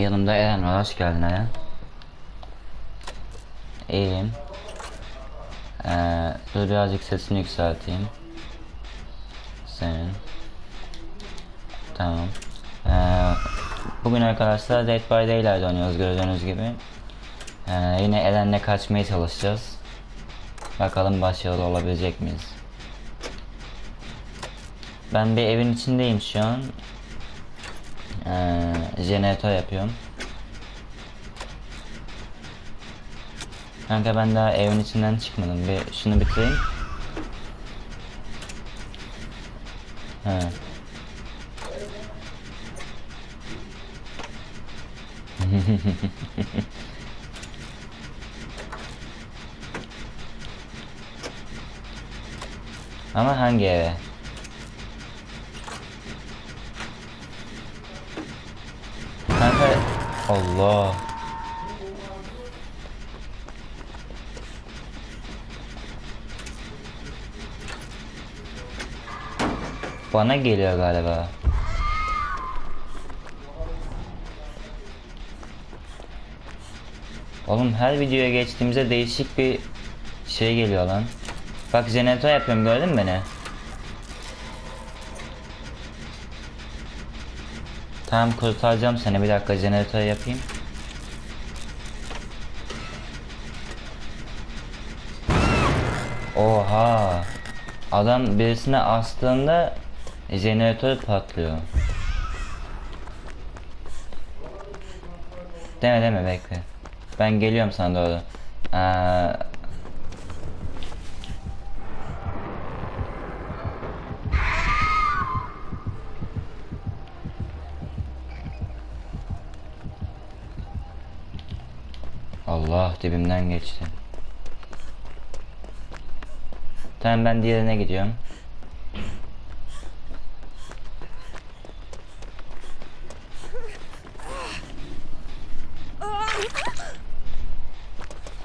yanımda Eren var. Hoş geldin Eren. İyiyim. Ee, dur birazcık sesini yükselteyim. Senin. Tamam. Ee, bugün arkadaşlar Dead by Daylight oynuyoruz gördüğünüz gibi. Ee, yine Eren'le kaçmaya çalışacağız. Bakalım başarılı olabilecek miyiz? Ben bir evin içindeyim şu an. Ee, jeneratör yapıyorum. Kanka ben daha evin içinden çıkmadım. Bir şunu bitireyim. He. Ama hangi eve? Allah. Bana geliyor galiba. Oğlum her videoya geçtiğimizde değişik bir şey geliyor lan. Bak jeneratör yapıyorum gördün mü beni? Tamam kurtaracağım seni bir dakika jeneratör yapayım. Oha. Adam birisine astığında jeneratör patlıyor. Deme deme bekle. Ben geliyorum sana doğru. Aa, Allah dibimden geçti. Tamam ben diğerine gidiyorum.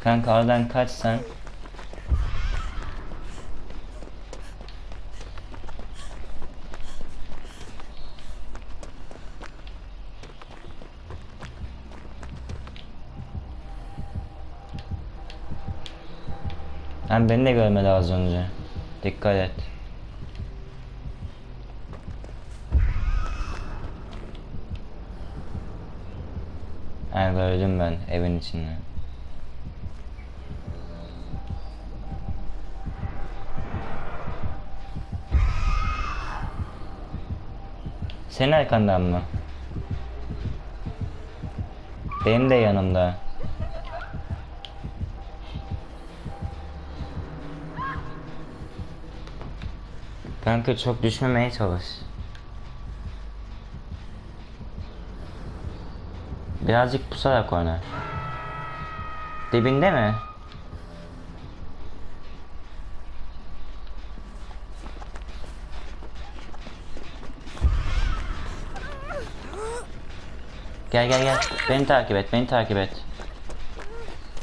Kanka oradan kaç Hem beni de görmedi az önce. Dikkat et. Ha gördüm ben evin içinde. Senin arkandan mı? Benim de yanımda. Kanka çok düşmemeye çalış. Birazcık pusarak oyna. Dibinde mi? Gel gel gel. Beni takip et, beni takip et.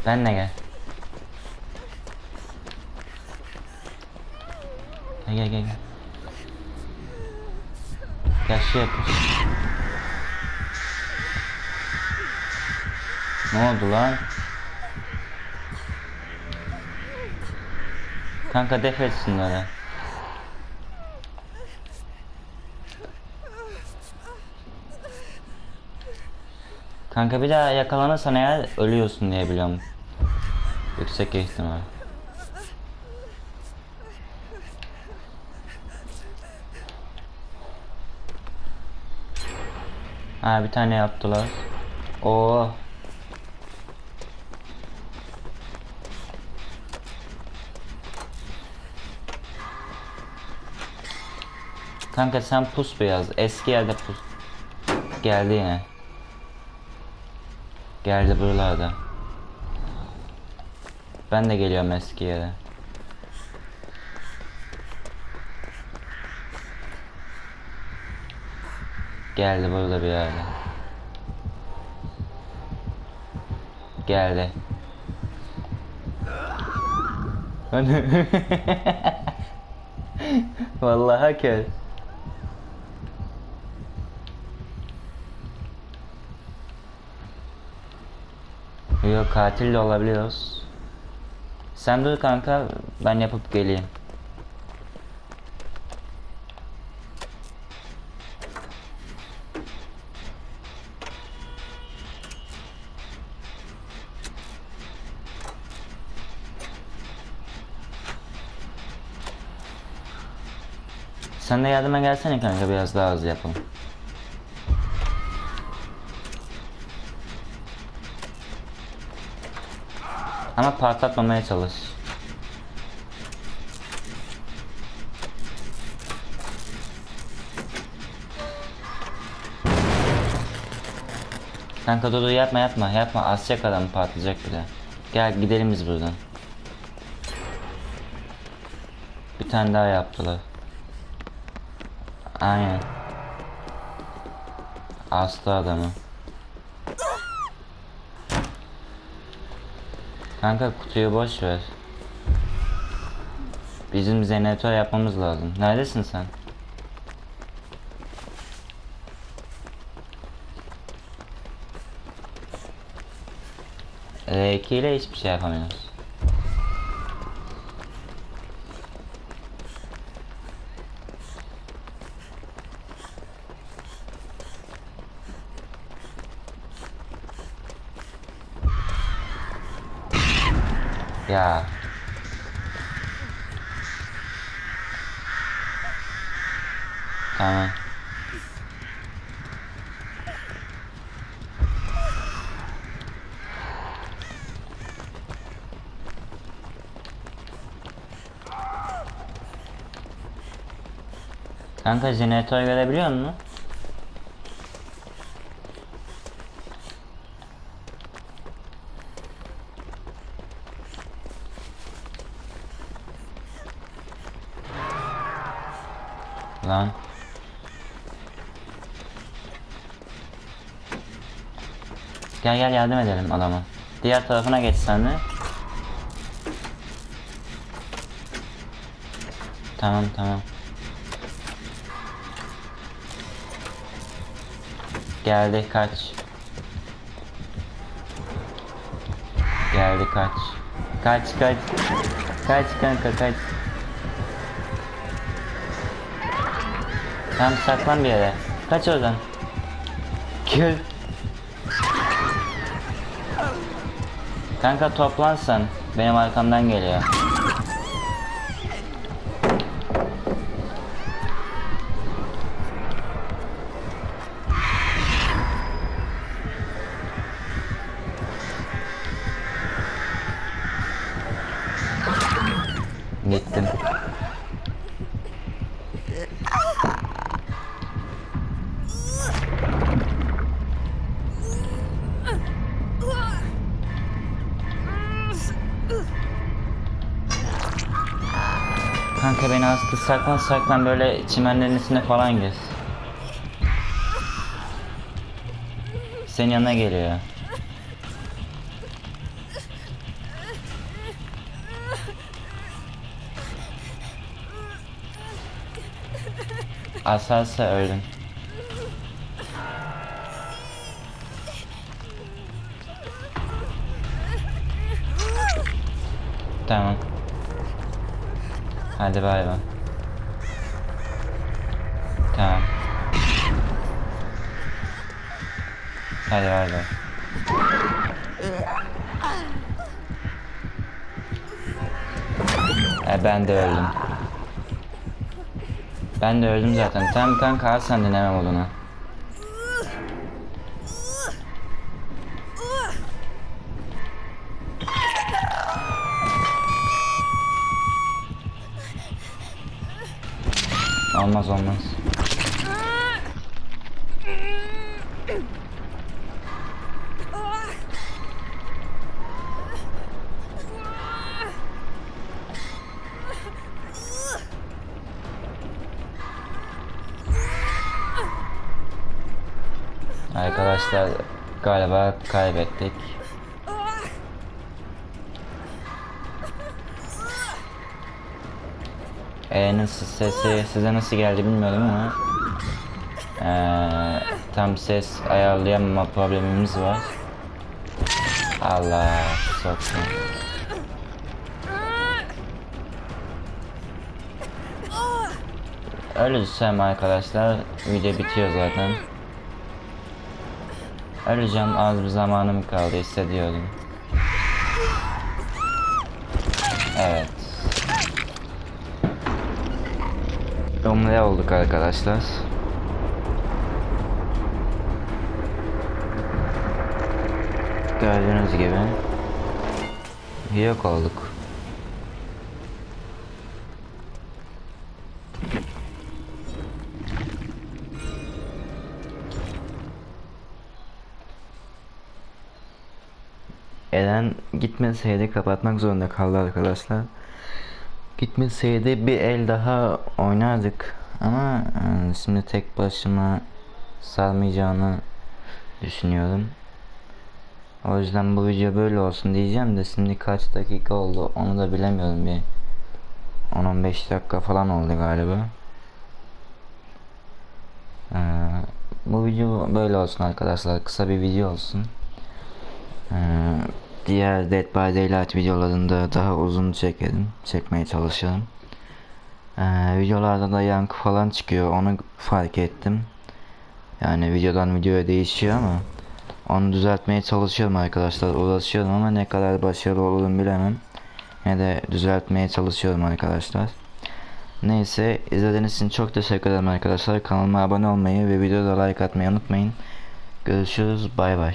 Benle gel. Gel gel gel. gel. Gel şey yapıyoruz. Ne oldu lan? Kanka def et şunları. Kanka bir daha yakalanırsan eğer ölüyorsun diye biliyorum. Yüksek ihtimal. Ha bir tane yaptılar. Oo. Kanka sen pus biraz. Eski yerde pus. Geldi yine. Geldi buralarda. Ben de geliyorum eski yere. Geldi burada bir yerde. Geldi. Vallahi kör. Yok katil de olabiliyoruz. Sen dur kanka ben yapıp geleyim. Sen de yardıma gelsene kanka biraz daha hızlı yapalım. Ama patlatmamaya çalış. Kanka dur yapma yapma yapma asacak adam patlayacak bir de. Gel gidelim biz buradan. Bir tane daha yaptılar. Aynen. Astı adamı. Kanka kutuyu boş ver. Bizim jeneratör yapmamız lazım. Neredesin sen? R2 ile hiçbir şey yapamıyoruz. Ya. Tamam. Kanka jeneratör görebiliyor musun? Lan. Gel gel yardım edelim adama. Diğer tarafına geç sen de. Tamam tamam. Geldi kaç. Geldi kaç. Kaç kaç. Kaç kanka kaç. Tam saklan bir yere. Kaç oradan. Gül. Kanka toplan sen. Benim arkamdan geliyor. Gittim. Astı saklan saklan böyle çimenlerin içine falan gir. Senin yanına geliyor. Asarsa öldün. Tamam. Hadi bay bay. Tamam. Hadi bay. E ben de öldüm. Ben de öldüm zaten. Tamam kanka al sen dinlemem oduna. Olmaz olmaz. Arkadaşlar galiba kaybettik. E'nin sesi size nasıl geldi bilmiyorum ama eee, tam ses ayarlayamama problemimiz var. Allah soktum. Ölürsem arkadaşlar video bitiyor zaten. Öleceğim az bir zamanım kaldı hissediyorum. Evet. Umre olduk arkadaşlar. Gördüğünüz gibi yok olduk. Eren gitmeseydi kapatmak zorunda kaldı arkadaşlar. Gitmeseydi bir el daha oynardık ama e, şimdi tek başıma sarmayacağını düşünüyorum. O yüzden bu video böyle olsun diyeceğim de şimdi kaç dakika oldu onu da bilemiyorum bir 10-15 dakika falan oldu galiba. Ee, bu video böyle olsun arkadaşlar kısa bir video olsun. Ee, diğer Dead by Daylight videolarında daha uzun çekelim, çekmeye çalışalım. Ee, videolarda da yankı falan çıkıyor onu fark ettim. Yani videodan videoya değişiyor ama onu düzeltmeye çalışıyorum arkadaşlar. Uğraşıyorum ama ne kadar başarılı olurum bilemem. Ne de düzeltmeye çalışıyorum arkadaşlar. Neyse izlediğiniz için çok teşekkür ederim arkadaşlar. Kanalıma abone olmayı ve videoda like atmayı unutmayın. Görüşürüz bay bay.